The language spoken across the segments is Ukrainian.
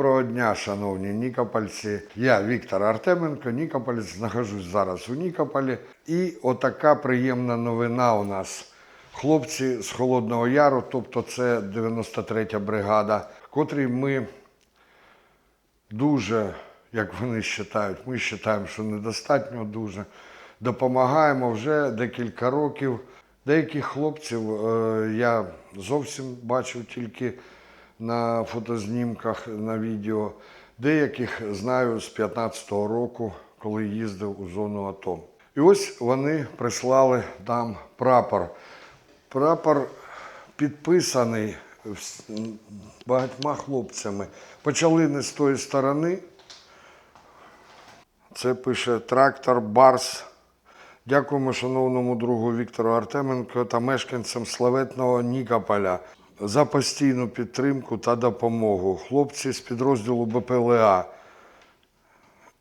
Доброго дня, шановні нікопольці. Я Віктор Артеменко, Нікопольць, знаходжусь зараз у Нікополі. І отака приємна новина у нас. Хлопці з Холодного Яру, тобто це 93-я бригада, котрій ми дуже, як вони вважають, ми вважаємо, що недостатньо дуже. Допомагаємо вже декілька років. Деяких хлопців е, я зовсім бачив тільки на фотознімках, на відео. Деяких знаю з 15-го року, коли їздив у зону АТО. І ось вони прислали нам прапор. Прапор підписаний багатьма хлопцями. Почали не з тої сторони. Це пише трактор Барс. Дякуємо шановному другу Віктору Артеменко та мешканцям славетного Нікополя за постійну підтримку та допомогу. Хлопці з підрозділу БПЛА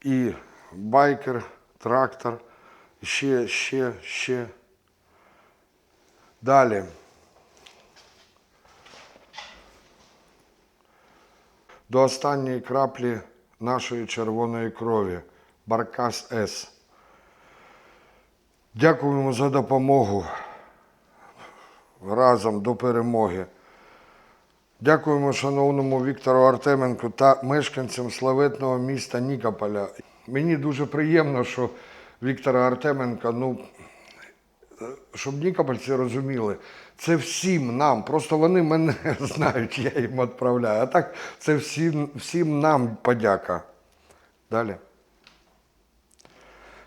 і байкер, трактор, ще, ще, ще. Далі. До останньої краплі нашої червоної крові. Баркас С. Дякуємо за допомогу разом до перемоги. Дякуємо шановному Віктору Артеменку та мешканцям славетного міста Нікополя. Мені дуже приємно, що Віктора Артеменка, ну, щоб нікопольці розуміли, це всім нам. Просто вони мене знають, я їм відправляю. А так це всім, всім нам подяка. Далі.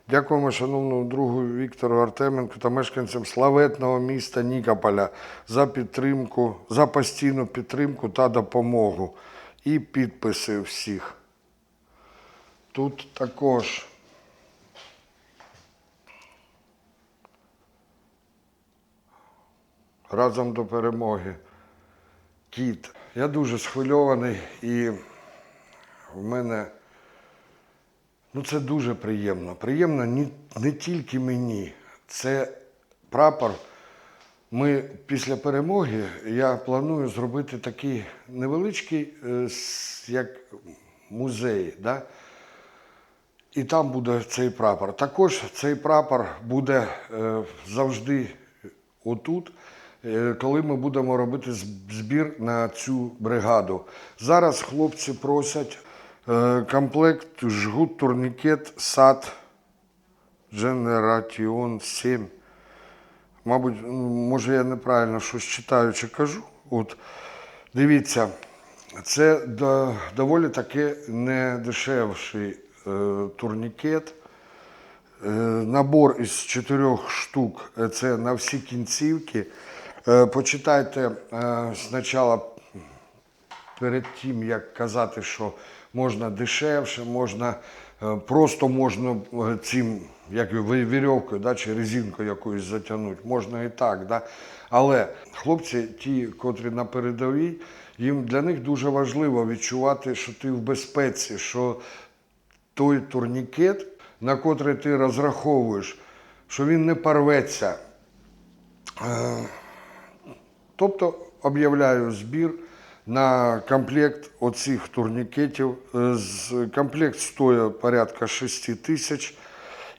Дякуємо шановному другу Віктору Артеменку та мешканцям славетного міста Нікополя за підтримку, за постійну підтримку та допомогу. І підписи всіх. Тут також. Разом до перемоги. Кіт. Я дуже схвильований і в мене. Ну, це дуже приємно. Приємно не, тільки мені. Це прапор. Ми після перемоги я планую зробити такий невеличкий, е, як музей. Да? І там буде цей прапор. Також цей прапор буде е, завжди отут, е, коли ми будемо робити збір на цю бригаду. Зараз хлопці просять комплект жгут турнікет САД Generation 7. Мабуть, може я неправильно щось читаю чи кажу. От, дивіться, це доволі таки не дешевший е, турнікет. Е, Набор із чотирьох штук е, це на всі кінцівки. Е, Почитайте е, спочатку перед тим, як казати, що можна дешевше, можна е, просто можна е, цим, як вірьовкою да, чи резинкою якоюсь затягнути, можна і так. Да. Але хлопці, ті, котрі на передовій, їм для них дуже важливо відчувати, що ти в безпеці, що той турнікет, на котрий ти розраховуєш, що він не порветься. Е, Тобто об'являю збір на комплект оцих турнікетів. Е, Комплект стоїть порядка 6 тисяч.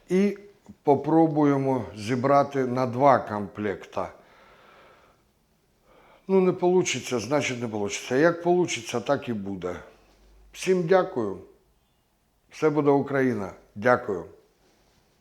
І попробуємо зібрати на два комплекта. Ну, не вийде, значить не вийде. Як вийде, так і буде. Всім дякую. Все буде Україна. Дякую.